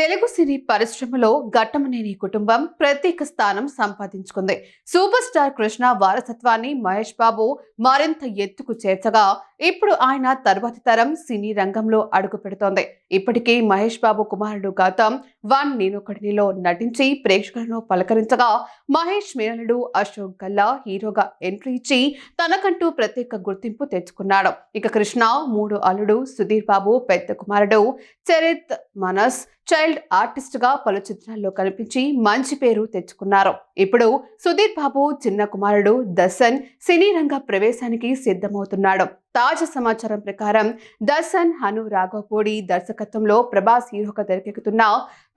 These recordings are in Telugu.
తెలుగు సినీ పరిశ్రమలో ఘట్టమనేని కుటుంబం ప్రత్యేక స్థానం సంపాదించుకుంది. సూపర్ స్టార్ కృష్ణ వారసత్వాన్ని మహేష్ బాబు మరింత ఎత్తుకు చేర్చగా ఇప్పుడు ఆయన తర్వాతి తరం సినీ రంగంలో అడుగు పెడుతోంది. ఇప్పటికీ మహేష్ బాబు కుమారుడు గౌతమ్ వన్ నేనొకటినిలో నటించి ప్రేక్షకులను పలకరించగా మహేష్ మేనలుడు అశోక్ గల్లా హీరోగా ఎంట్రీ ఇచ్చి తనకంటూ ప్రత్యేక గుర్తింపు తెచ్చుకున్నాడు. ఇక కృష్ణ మూడు అల్లుడు సుధీర్ బాబు పెద్ద కుమారుడు చరిత్ మనస్ చైల్డ్ ఆర్టిస్ట్గా పలు చిత్రాల్లో కనిపించి మంచి పేరు తెచ్చుకున్నారు. ఇప్పుడు సుధీర్ బాబు చిన్న కుమారుడు దర్శన్ సినీ రంగ ప్రవేశానికి సిద్ధమవుతున్నాడు. తాజా సమాచారం ప్రకారం దర్శన్ హను రాఘవపూడి దర్శకత్వంలో ప్రభాస్ హీరోగా తెరకెక్కుతున్న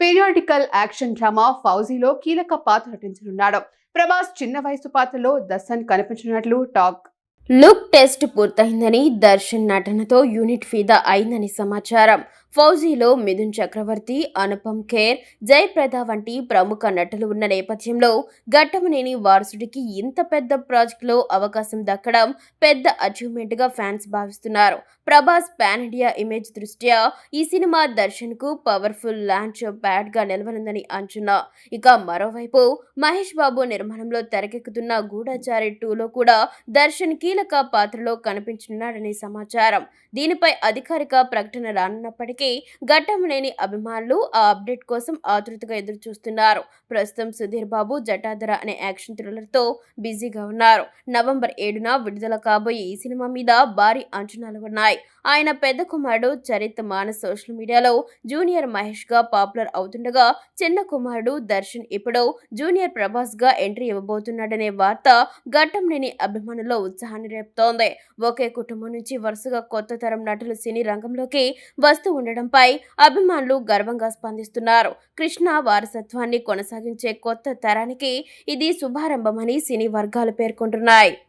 పీరియాడికల్ యాక్షన్ డ్రామా ఫౌజీలో కీలక పాత్ర నటించనున్నాడు. ప్రభాస్ చిన్న వయసు పాత్రలో దర్శన్ కనిపించనున్నట్లు టాక్. లుక్ టెస్ట్ పూర్తయిందని దర్శన్ నటనతో యూనిట్ ఫీదా అయిందని సమాచారం. ఫౌజీలో మిథున్ చక్రవర్తి అనుపమ్ ఖేర్ జయప్రద వంటి ప్రముఖ నటులు ఉన్న నేపథ్యంలో ఘట్టమనేని వారసుడికి ఇంత పెద్ద ప్రాజెక్టులో అవకాశం దక్కడం పెద్ద అచీవ్మెంట్గా ఫ్యాన్స్ భావిస్తున్నారు. ప్రభాస్ పాన్ ఇండియా ఇమేజ్ దృష్ట్యా ఈ సినిమా దర్శన్కు పవర్ఫుల్ లాంచ్ ప్యాడ్గా నిలవనుందని అంచనా. ఇక మరోవైపు మహేష్ బాబు నిర్మాణంలో తెరకెక్కుతున్న గూఢచారి టూలో కూడా దర్శన్ కీలక పాత్రలో కనిపించనున్నాడని సమాచారం. దీనిపై అధికారిక ప్రకటన రానున్నప్పటికీ ఘట్టంలేని అభిమానులు ఆ అప్డేట్ కోసం ఆతృతగా ఎదురు చూస్తున్నారు ప్రస్తుతం సుధీర్ బాబు జటాధర అనే యాక్షన్ థ్రిల్లర్తో బిజీగా ఉన్నారు. నవంబర్ ఏడున విడుదల కాబోయే ఈ సినిమా మీద భారీ అంచనాలు ఉన్నాయి. ఆయన పెద్ద కుమారుడు చరిత్ మానస్ సోషల్ మీడియాలో జూనియర్ మహేష్గా పాపులర్ అవుతుండగా చిన్న కుమారుడు దర్శన్ ఇప్పుడు జూనియర్ ప్రభాస్గా ఎంట్రీ ఇవ్వబోతున్నాడనే వార్త ఘట్టంలేని అభిమానుల్లో ఉత్సాహాన్ని రేపుతోంది. ఒకే కుటుంబం నుంచి వరుసగా కొత్త తరం నటులు సినీ రంగంలోకి వస్తూ ఉండడం ఉండడంపై అభిమానులు గర్వంగా స్పందిస్తున్నారు. కృష్ణ వారసత్వాన్ని కొనసాగించే కొత్త తరానికి ఇది శుభారంభమని సినీ వర్గాలు పేర్కొంటున్నాయి.